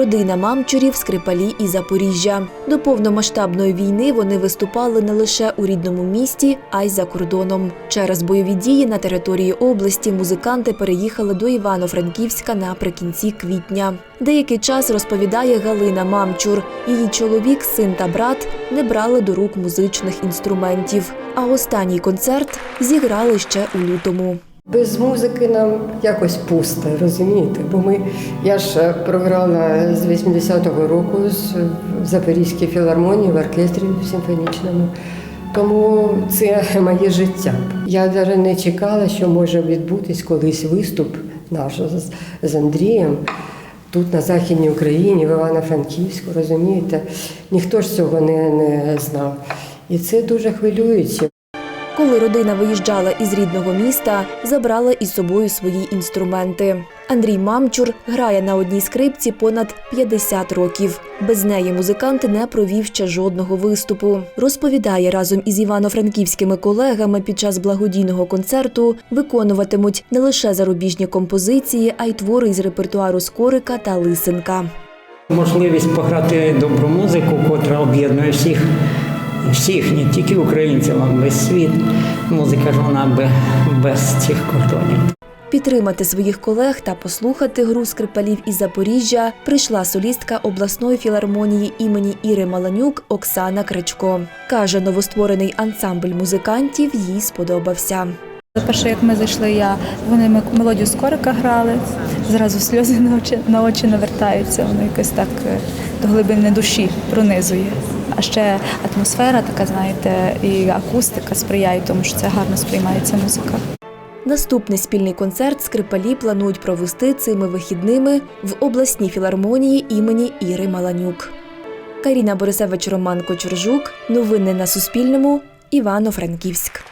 Родина мамчурів, скрипалі і Запоріжжя. До повномасштабної війни вони виступали не лише у рідному місті, а й за кордоном. Через бойові дії на території області музиканти переїхали до Івано-Франківська наприкінці квітня. Деякий час розповідає Галина Мамчур. Її чоловік, син та брат не брали до рук музичних інструментів. А останній концерт зіграли ще у лютому. Без музики нам якось пусто, розумієте? Бо ми, я ж е, програла з 80-го року в Запорізькій філармонії в оркестрі симфонічному. Тому це моє життя. Я навіть не чекала, що може відбутись колись виступ наш з Андрієм тут, на Західній Україні, в Івано-Франківську, розумієте? Ніхто ж цього не, не знав. І це дуже хвилююче. Коли родина виїжджала із рідного міста, забрала із собою свої інструменти. Андрій Мамчур грає на одній скрипці понад 50 років. Без неї музикант не провів ще жодного виступу. Розповідає, разом із івано-франківськими колегами під час благодійного концерту виконуватимуть не лише зарубіжні композиції, а й твори із репертуару Скорика та Лисенка. Можливість пограти добру музику, котра об'єднує всіх, всіх, не тільки українців, а весь світ. Музика ж вона бе- без цих кордонів. Підтримати своїх колег та послухати гру скрипалів із Запоріжжя прийшла солістка обласної філармонії імені Іри Маланюк Оксана Кричко. Каже, новостворений ансамбль музикантів їй сподобався. Перше, як ми зайшли, я вони мелодію скорика грали, зразу сльози на очі, на очі навертаються, воно якось так е, до глибини душі пронизує. А ще атмосфера така, знаєте, і акустика сприяє тому, що це гарно сприймається музика. Наступний спільний концерт скрипалі планують провести цими вихідними в обласній філармонії імені Іри Маланюк. Каріна Борисевич, Роман Кочержук. Новини на Суспільному. Івано-Франківськ.